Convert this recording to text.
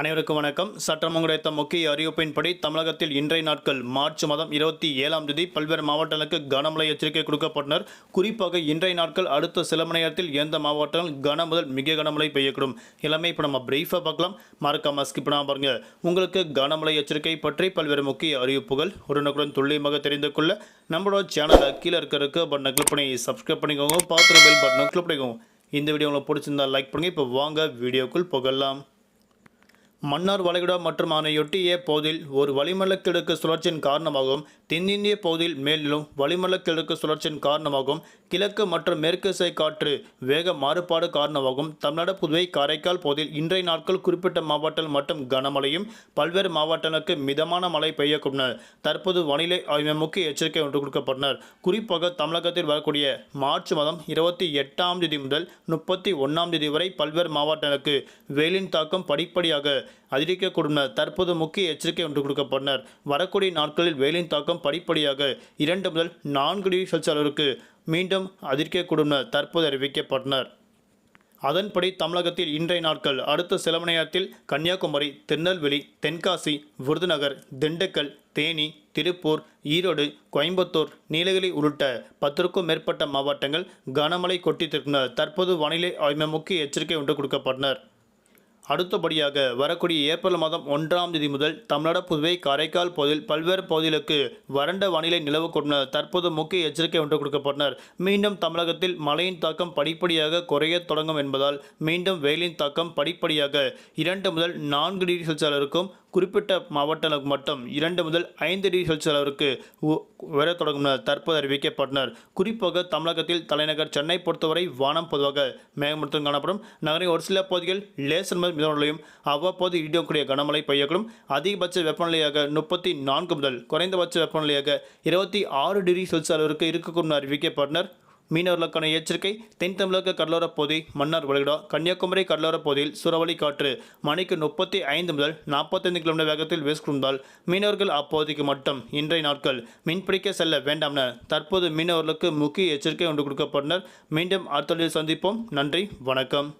அனைவருக்கும் வணக்கம். சட்டம் கிடைத்த முக்கிய அறிவிப்பின்படி தமிழகத்தில் இன்றைய நாட்கள் மார்ச் மாதம் இருபத்தி ஏழாம் தேதி பல்வேறு மாவட்டங்களுக்கு கனமழை எச்சரிக்கை கொடுக்கப்பட்டனர். குறிப்பாக இன்றைய நாட்கள் அடுத்த சில மணி நேரத்தில் எந்த மாவட்டங்கள் கன முதல் மிக கனமழை பெய்யக்கூடும்? எல்லாமே இப்போ நம்ம பிரீஃபாக பார்க்கலாம். மறக்காம ஸ்கிப் பண்ணாம பாருங்க. உங்களுக்கு கனமழை எச்சரிக்கை பற்றி பல்வேறு முக்கிய அறிவிப்புகள் உடனுக்குடன் துல்லியமாக தெரிந்து கொள்ள நம்மளோட சேனலை கீழே இருக்கிறதுக்கு பட்டனை கிளிக் பண்ணி சப்ஸ்கிரைப் பண்ணிக்கோங்க. பார்த்துட்டு பெல் பட்டனை கிளிக் பண்ணிக்கோங்க. இந்த வீடியோ உங்களுக்கு பிடிச்சிருந்தா லைக் பண்ணுங்கள் இப்போ வாங்க வீடியோக்குள் புகழலாம் மன்னார் வளைகுடா மற்றும் அதனையொட்டிய பகுதியில் ஒரு வளிமலக்கிழக்கு கிழக்கு சுழற்சியின் காரணமாகவும் தென்னிந்திய பகுதியில் மேலும் வளிமலக்கிழக்கு கிழக்கு சுழற்சியின் காரணமாகவும் கிழக்கு மற்றும் மேற்கு திசை காற்று வேக மாறுபாடு காரணமாகவும் தமிழ்நாடு புதுவை காரைக்கால் பகுதியில் இன்றைய நாட்கள் குறிப்பிட்ட மாவட்டங்கள் மற்றும் கனமழையும் பல்வேறு மாவட்டங்களுக்கு மிதமான மழை பெய்யக்கூடும். தற்போது வானிலை ஆய்வு முக்கிய எச்சரிக்கை ஒன்று கொடுக்கப்பட்டனர் குறிப்பாக தமிழகத்தில் வரக்கூடிய மார்ச் மாதம் இருபத்தி எட்டாம் தேதி முதல் முப்பத்தி ஒன்றாம் தேதி வரை பல்வேறு மாவட்டங்களுக்கு வெயிலின் தாக்கம் படிப்படியாக அதிகரிக்கக்கூடும் தற்போது முக்கிய எச்சரிக்கை ஒன்று கொடுக்கப்பட்டனர் வரக்கூடிய நாட்களில் வெயிலின் தாக்கம் படிப்படியாக இரண்டு முதல் நான்கு டிகிரி செல்சியஸ் அளவிற்கு மீண்டும் அதிகரிக்கக்கூடும் தற்போது அறிவிக்கப்பட்டனர். அதன்படி தமிழகத்தில் இன்றைய நாட்கள் அடுத்த சில மணி நேரத்தில் கன்னியாகுமரி திருநெல்வேலி தென்காசி விருதுநகர் திண்டுக்கல் தேனி திருப்பூர் ஈரோடு கோயம்புத்தூர் நீலகிரி உள்ளிட்ட பத்திற்கும் மேற்பட்ட மாவட்டங்கள் கனமழை கொட்டித்திருக்கின்றனர் தற்போது வானிலை ஆய்வு முக்கிய எச்சரிக்கை ஒன்று கொடுக்கப்பட்டனர். அடுத்தபடியாக வரக்கூடிய ஏப்ரல் மாதம் ஒன்றாம் தேதி முதல் தமிழ்நாடு புதுவை காரைக்கால் பகுதியில் பல்வேறு பகுதிகளுக்கு வறண்ட வானிலை நிலவு கொண்டனர். தற்போது முக்கிய எச்சரிக்கை ஒன்று கொடுக்கப்பட்டனர். மீண்டும் தமிழகத்தில் மழையின் தாக்கம் படிப்படியாக குறையத் தொடங்கும் என்பதால் மீண்டும் வெயிலின் தாக்கம் படிப்படியாக இரண்டு முதல் நான்கு டிகிரி செல்சியஸ் இருக்கும் குறிப்பிட்ட மாவட்டங்களுக்கு மட்டும் இரண்டு முதல் ஐந்து டிகிரி செல்சியஸ் அளவிற்கு உ- உயரத் தொடங்கும் என தற்போது அறிவிக்கப்பட்டனர். குறிப்பாக தமிழகத்தில் தலைநகர் சென்னை பொறுத்தவரை வானம் பொதுவாக மேகமூட்டத்துடன் காணப்படும். நகரின் ஒரு சில பகுதிகள் லேசர் மிதமலையும் அவ்வப்போது இடியக்கூடிய கனமழை பெய்யக்கூடும். அதிகபட்ச வெப்பநிலையாக முப்பத்தி நான்கு முதல் குறைந்தபட்ச வெப்பநிலையாக இருபத்தி ஆறு டிகிரி செல்சியஸ் அளவிற்கு இருக்கக்கூடும் அறிவிக்கப்பட்டனர். மீனவர்களுக்கான எச்சரிக்கை தென் தமிழக கடலோரப் பகுதி மன்னார் வளைகுடா கன்னியாகுமரி கடலோரப் பகுதியில் சூறாவளி காற்று மணிக்கு முப்பத்தி ஐந்து முதல் நாற்பத்தைந்து கிலோமீட்டர் வேகத்தில் வீசுகின்றால் மீனவர்கள் அப்பகுதிக்கு மட்டும் இன்றைய நாட்கள் மீன்பிடிக்க செல்ல வேண்டாம் என தற்போது மீனவர்களுக்கு முக்கிய எச்சரிக்கை ஒன்று கொடுக்கப்பட்டனர். மீண்டும் அடுத்த சந்திப்போம். நன்றி வணக்கம்.